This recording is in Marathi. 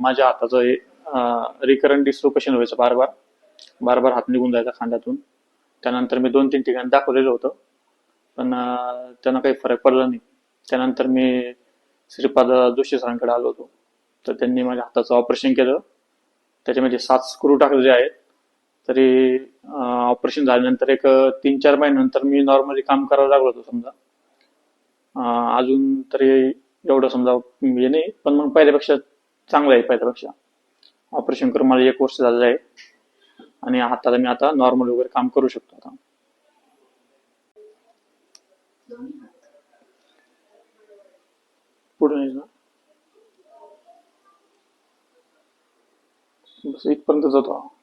माझ्या हाताचं रिकरंट डिस्लोकेशन व्हायचं बार बार बार बार हात निघून जायचा खांद्यातून. त्यानंतर मी दोन तीन ठिकाणी दाखवलेलं होतं. पण त्यांना काही फरक पडला नाही. त्यानंतर मी श्रीपाद जोशी सरांकडे आलो होतो. तर त्यांनी माझ्या हाताचं ऑपरेशन केलं. त्याच्यामध्ये सात स्क्रू टाकलेले आहेत. तरी ऑपरेशन झाल्यानंतर एक तीन चार महिन्यानंतर मी नॉर्मली काम करावं लागलो होतो समजा. अजून तरी एवढं समजा हे नाही. पण मग पहिल्यापेक्षा चांगलं आहे पहिल्यापेक्षा. ऑपरेशन करून मला एक वर्ष झालेलं आहे. आणि हाताला मी आता नॉर्मल वगैरे काम करू शकतो आता. पुढे बस इथपर्यंत जातो.